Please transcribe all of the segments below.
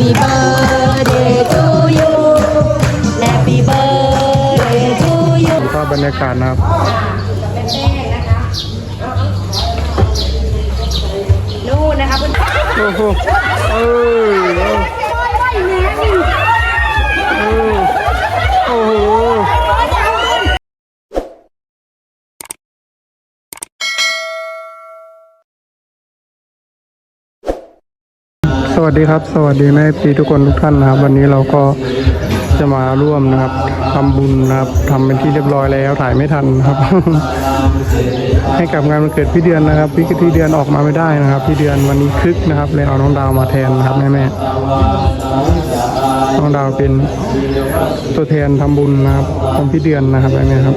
Happy birthday to you Happy birthday to you ก็บรรยากาศนะครับนู่นนะคะเพื่อนโอ้โหเอ้ยเออโอ้โห ส วัสดีครับ สวัสดีแม่ปีทุกคนทุกท่านนะครับ วันนี้เราก็จะมาร่วมนะครับทำบุญนะครับทำเป็นที่เรียบร้อยแล้วถ่ายไม่ทันครับ ให้กับงานวันเกิดพี่เดือนนะครับพี่พี่เดือนออกมาไม่ได้นะครับ พี่เดือนวันนี้คึกนะครับเลยเอาน้องดาวมาแทนนะครับแม่แม่น้องดาวเป็นตัวแทนทำบุญนะครับของพี่เดือนนะครับแม่แม่ครับ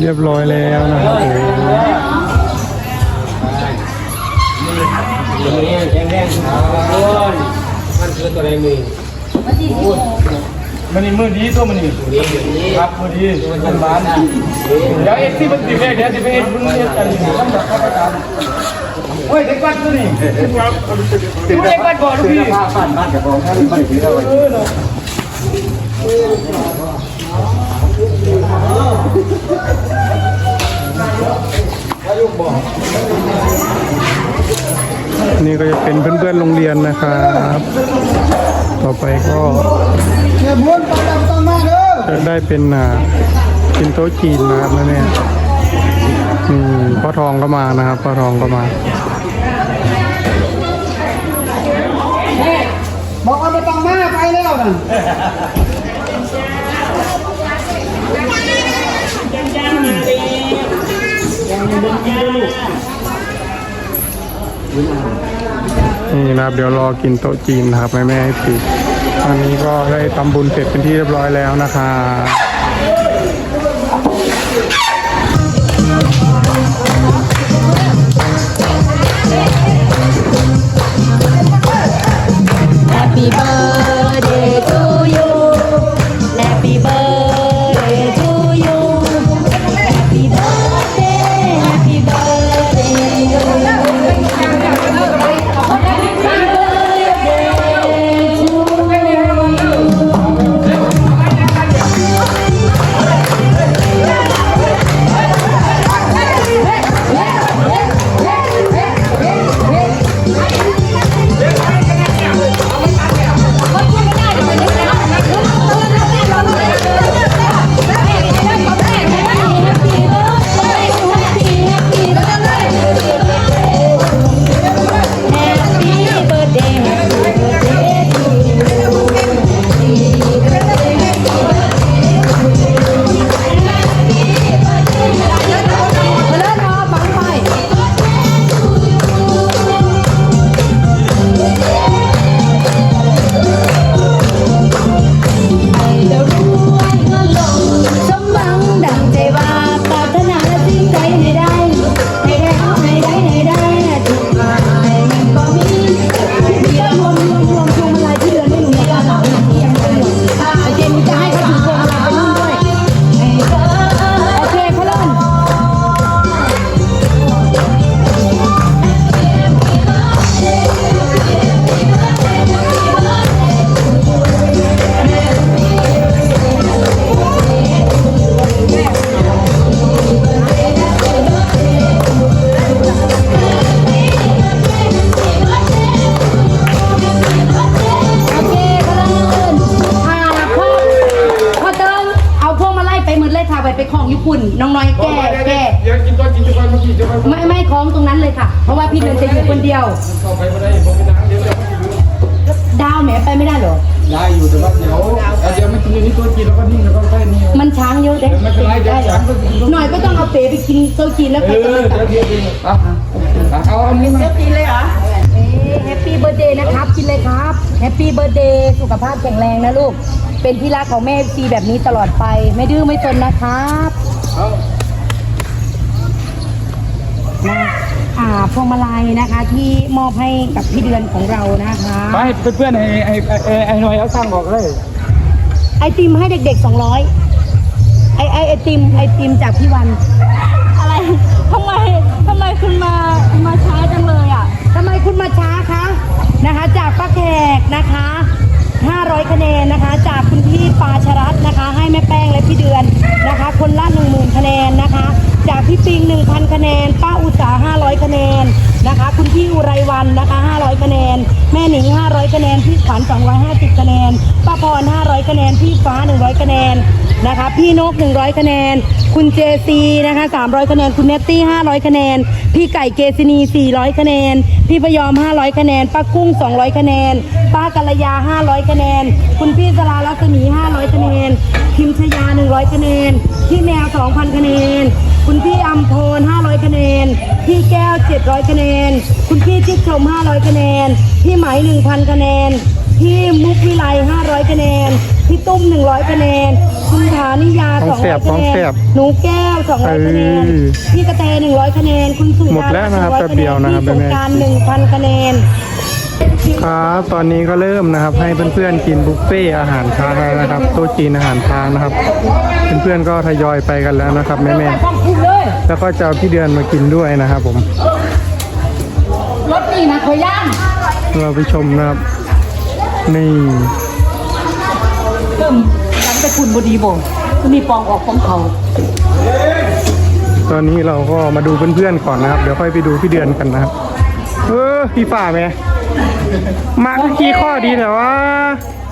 เรียบร้อยแล้วนะครับโอ้มันคือตัวใดมือมันนี่มือดีตัวมันนี่ครับมือดีมันบ้านเดี๋ยวเอ็กซี่มันติดแม่เดี๋ยวติดไปเอ็กซ์มึงเรียนกันลำดับข้าราชการเฮ้ยเด็กวัดตัวนี้ดูเด็กวัดก่อนลูกพี่บ้านบ้านกับของท่านบ้านถือเราเออ นี่ก็จะเป็นเพื่อนๆโรงเรียนนะครับ ต่อไปก็จะได้เป็นอ่ากินโต๊ะจีนนะครับแม่แม่ๆอืมพ่อทองก็มานะครับพ่อทองก็มาบอกเอาไปตังมาไปแล้วนะ นี่นะครับเดี๋ยวรอกินโต๊ะจีนนะครับแม่แม่ๆปีตอนนี้ก็ได้ทำบุญเสร็จเป็นที่เรียบร้อยแล้วนะคะ Happy birthday ท้องตรงนั้นเลยค่ะ เพราะว่าพี่เดือนจะอยู่คนเดียว เข้าไปไม่ได้ผมไปล้างเดี๋ยวเดี๋ยวมันจะลืมดาวแหมไปไม่ได้เหรอ ได้อยู่แต่ว่าเดี๋ยวเดี๋ยวมันกินอยู่นี่ตัวกินแล้วก็นิ่งแล้วก็แค่นี้มันช้างเยอะเด็กไม่เป็นไรเดี๋ยวได้เหรอช้างก็กินหน่อยก็ต้องเอาเป๋ไปกินโต๊ะจีนแล้วเอก็อจะมาเดี๋ยวเดี๋ยวเดี๋ยวอะอะเอาอันนี้มากินเลยเหรอแฮปปี้เบ t ร์ a เดย์นะครับ กินเลยครับแฮปปี้เบ t ร์ a เดย์สุขภาพแข็งแรงนะลูก เป็นที่รักของแม่ซีแบบนี้ตลอดไป ไม่ดื้อไม่จนนะครับ เอา นะอ่าพ วงมาลัยนะคะ ที่มอบให้กับพี่เดือนของเรานะคะไปเพื่อนๆไอ้ไอ้ไอ้ไอ้หน่อยเอาสร้างบอกเลยไอติมให้เด็กๆ 200ไอไอไอติมไอติมจากพี่วัน อะไรทำไมทำไมคุณมามาช้าจังเลยอะทำไมคุณมาช้าคะนะคะ จากป้าแขกนะคะ 500 คะแนนนะคะ จากคุณพี่ปาชรัตน์นะคะ ให้แม่แป้งและพี่เดือนนะคะ คนละ 10,000 คะแนนนะคะ จากพี่ปิง 1,000 คะแนน ป้าอุตสาห์500 คะแน นะคะ คุณพี่อุไรวันนะคะ 500 คะแนน แม่หนิง 500 คะแนน พี่ขวัญ250 คะแนน ป้าพร 500 คะแนน พี่ฟ้า 100 คะแนนนะคะ พี่นก 100 คะแนน คุณเจซีนะคะ 300 คะแนน คุณเนตตี้ 500 คะแนน พี่ไก่เกซินี 400 คะแนน พี่พยอม 500 คะแนน ป้ากุ้ง 200 คะแนน ป้ากัลยา 500 คะแนน คุณพี่สลาลัศมี 500 คะแนน พิมชยา 100 คะแนน พี่แมว 2,000 คะแนน คุณพี่อัมพร500 คะแนน พี่แก้ว 700 คะแนน คุณพี่จิ๊กชม 500 คะแนน พี่ไหม 1,000 คะแนน พี่มุกวิไล 500 คะแนน พี่ตุ้ม 100 คะแนน คุณฐานิยาของแสบ200 คะแนของแสนบหนูแก้ว 200 คะแนนเออพี่กระแต 100 คะแนน คุณสุหมดแล้วนะครับ200แป๊บเดียวนะครับพี่สงกราร1,000 คะแนน ครับตอนนี้ก็เริ่มนะครับ ให้เพื่อนๆกินบุฟเฟ่อาหารช้างแล้วนะครับโต๊ะจีนอาหารช้างนะครับ เพื่อนๆก็ทยอยไปกันแล้วนะครับแม่ๆแล้วก็จะเอาพี่เดือนมากินด้วยนะครับ ผมรถนี่นะขอย่างเราไปชมนะครับ นี่เริ่มกันไปคุณบดีบ่จะมีปองออกของเขาตอนนี้เราก็มาดูเพื่อนๆก่อนนะครับ เดี๋ยวค่อยไปดูพี่เดือนกันนะครับเออพี่ฝ่าไหม มากี่ข้อดีแต่ว่า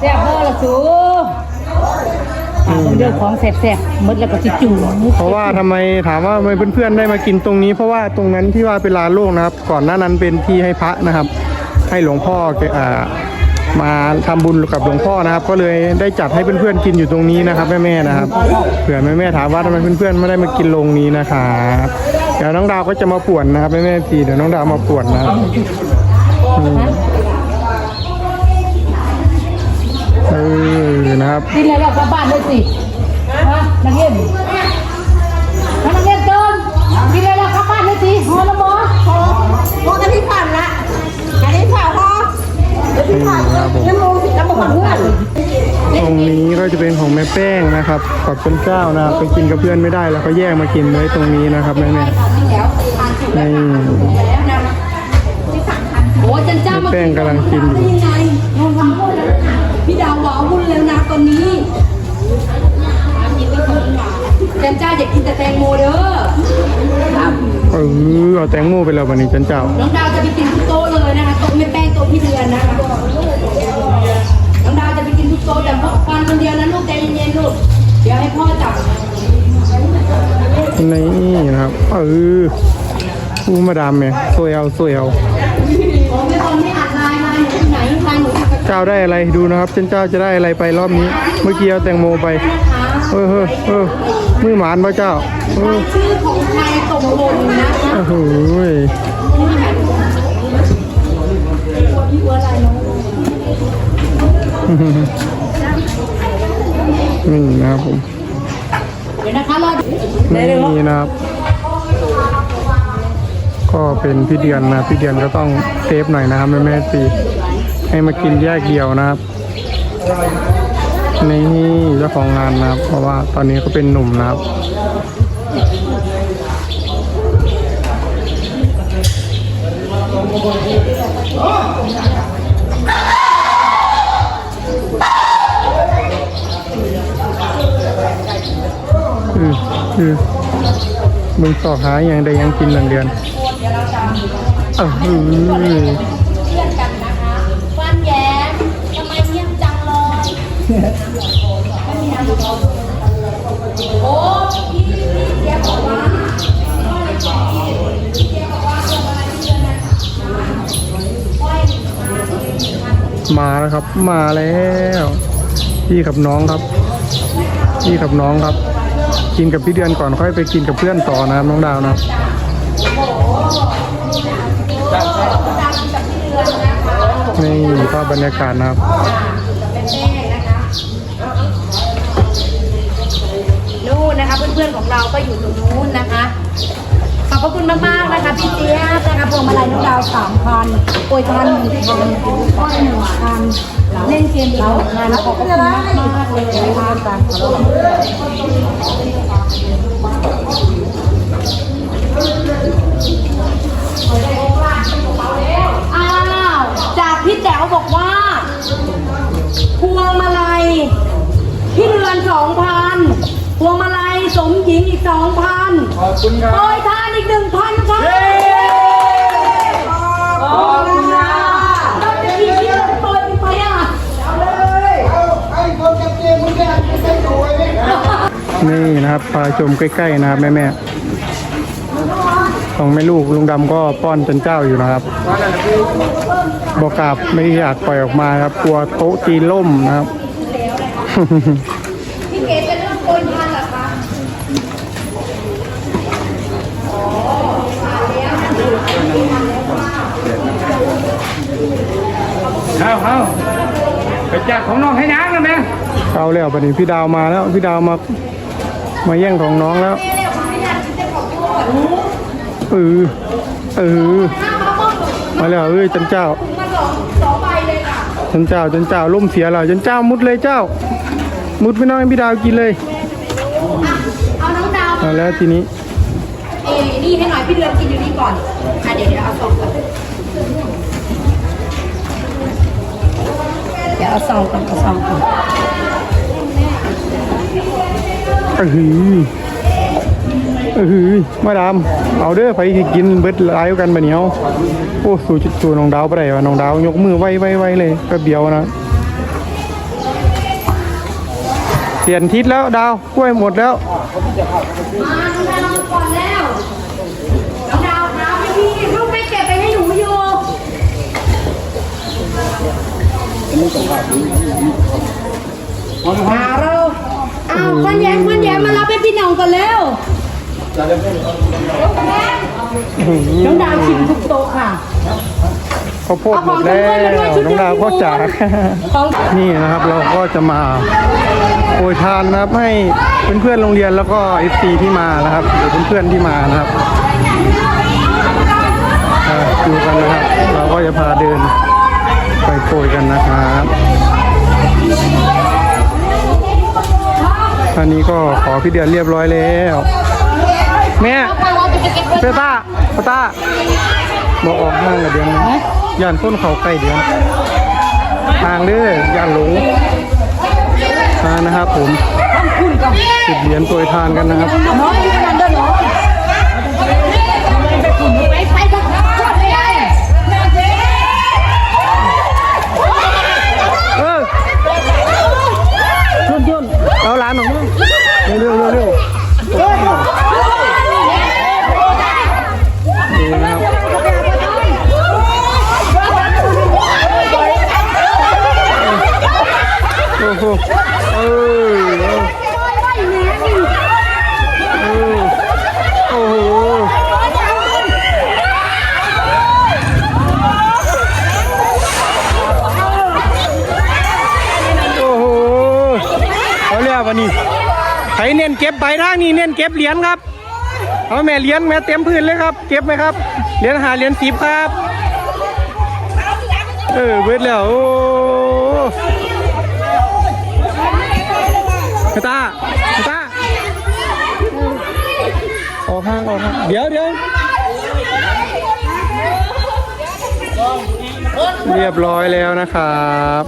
แซ่บเบอร์ละสูเรื่องของแซ่บๆหมดแล้วก็สิจูเพราะว่าทำไมถามว่าทำไมเพื่อนๆได้มากินตรงนี้ เพราะว่าตรงนั้นที่ว่าเป็นลานโล่งนะครับ ก่อนหน้านั้นเป็นที่ให้พระนะครับ ให้หลวงพ่อแกอ่ามาทำบุญกับหลวงพ่อนะครับ ก็เลยได้จัดให้เพื่อนๆกินอยู่ตรงนี้นะครับแม่ๆนะครับเผื่อแม่ๆถามว่าทำไมเพื่อนๆไม่ได้มากินโรงนี้นะครับเดี๋ยวน้องดาวก็จะมาป่วนนะครับแม่ๆทีเดี๋ยวน้องดาวมาป่วนนะครับอืม เออนะครับกินแล้วเรากลับบ้านเลยสิฮะนักเรียนนักเรียนเดินกินแล้วเรากลับบ้านเลยสิฮอละหมอโอ้แต่พี่ผ่านละอันนี้ผ่านพอนี่นะครับผมน้ำมูกน้ำมูกของเพื่อนตรงนี้ก็จะเป็นของแม่แป้งนะครับขอบคุณเจ้านะครับไปกินกับเพื่อนไม่ได้แล้วก็แยกมากินไว้ตรงนี้นะครับแม่แม่ๆนี่โอ้จันเจ้ามาแป้งกำลังกินอยู่ยังไงลองทำพูดแล้วพี่ดาวว้าวุ่นแล้วนะตอนนี้จันเจ้าอยากกินแต่แตงโมเด้อครับเออเอาแตงโมไปแล้ววันนี้จันเจ้า น้องดาวจะไปกินทุกโต๊ะเลยนะคะโต๊ะแม่แป้งโต๊ะพี่เดือนนะคะน้องดาวจะไปกินทุกโต๊ะแต่พ่อฟันคนเดียวนะลูกใจเย็นๆลูกเดี๋ยวให้พ่อจับนี่นะครับเอออู้มาดามเนี่ยสวยเอาสวยเอา เจ้าได้อะไรดูนะครับเจันเจ้าจะได้อะไรไปรอบนี้ เมื่อกี้เอาแตงโมไปเออเออเออมือหมานพระเจ้าเออชื่อของใครตกหล่นนะโอ้โหยนี่นะครับผมนี่นะครับ ก็เป็นพี่เดือนนะพี่เดือนก็ต้องเซฟหน่อยนะครับแม่แม่ตี ให้มากินแยกเดียวนะครับนี่เจ้าของงานนะครับ เพราะว่าตอนนี้เขาเป็นหนุ่มนะครับอืออือมึงสอบหาอย่างใดยังกินหนึ่งเดือนเออ มาแล้วครับ มาแล้ว พี่กับน้องครับ พี่กับน้องครับ กินกับพี่เดือนก่อนค่อยไปกินกับเพื่อนต่อนะครับน้องดาวนะนี่ภาพบรรยากาศนะครับ พื่อนๆของเราก็อยู่ตรงนู้นนะคะ ขอบพระคุณมากๆนะคะพี่เจี๊ยบนะคะพวงมาลัยน้องดาวสามพันโปรยทานหนึ่งพันก้อนหนึ่งพันเล่นเกมอีกหนึ่งพันขอบพระคุณมากๆเลยนะคะอ้าวจากพี่แจ๋วบอกว่าพวงมาลัยพี่เรือนสองพันพวงมาลัย สมหญิงอีกสองพันขอบคุณครับโปรยทานอีกหนึ่งพันครับขอบคุณค่ะเราจะมีที่เราโปรยไปอะไอ้คนกับเจมึงเนี่ยไม่ได้ดูไว้เนี่ยนี่นะครับพาชมใกล้ๆนะครับแม่ๆของแม่ลูกลุงดำก็ป้อนเป็นเจ้าอยู่นะครับ บอกกลับไม่อยากปล่อยออกมาครับกลัวโต๊ะจีนล่มนะครับพี่เก๋จะเริ่มโปรยทานเหรอคะ เอาเอาไปจัดของน้องให้นางนะแม่เอาแล้วบัดนี้พี่ดาวมาแล้ว พี่ดาวมา มาแย่งของน้องแล้วเออเออมาแล้วเอ้ยจันเจ้ามาสองสองใบเลยค่ะจันเจ้าจันเจ้าล่มเสียแล้วจันเจ้ามุดเลยเจ้า มุดไปน้องให้พี่ดาวกินเลยเอาน้องดาวเอาแล้วทีนี้ พี่เดือนกินอยู่นี่ก่อนอะเดี๋ยวเดี๋ยวเอาซองก่อนเดี๋ยวเอาซองก่อนเอาซองก่อนเออหือเออหือมาดามเอาเด้อไปกินเบิดหลายกันบะเหนียวโอ้สู่จุดสู่น้องดาวไปได้วะน้องดาวยกมือไว้ไว้ไว้เลยแป๊บเดียวนะเปลี่ยนทิศแล้วดาวกล้วยหมดแล้วมาน้องดาวก่อนแล้วน้องดาวดาวไปพี่ลูกไม่เก็บไปให้หนูอยู่ มาเราอ้าวควันแย้มควันแย้มมารับให้พี่หน่องก่อนแล้วน้องดาวชิมทุกโต๊ะค่ะข้าวโพดหมดแล้วน้องดาวก็จากของนี่นะครับเราก็จะมาโปรยทานนะครับให้เพื่อนๆโรงเรียนแล้วก็เอฟซีที่มานะครับหรือเพื่อนๆที่มานะครับอ่าดูกันนะครับ เราก็จะพาเดิน ไปโปรยกันนะครับอันนี้ก็ขอพี่เดือนเรียบร้อยแล้วแม่เปต้าเปต้าบอกออกห้างกับเดือนนะย่านต้นเขาใกล้เดือนทางเด้อย่านหลงมานะครับผมสิบเหรียญโปรยทานกันนะครับ เอาแล้ววันนี้ใครเน้นเก็บใบทางนี้เน้นเก็บเหรียญครับ เอาแม่เหรียญแม่เต็มพื้นเลยครับ เก็บไหมครับ เหรียญหาเหรียญสิบครับ เออเบิดแล้วโอ้กระตากระตาออกห้างออกห้างเดี๋ยวเดี๋ยวเรียบร้อยแล้วนะครับ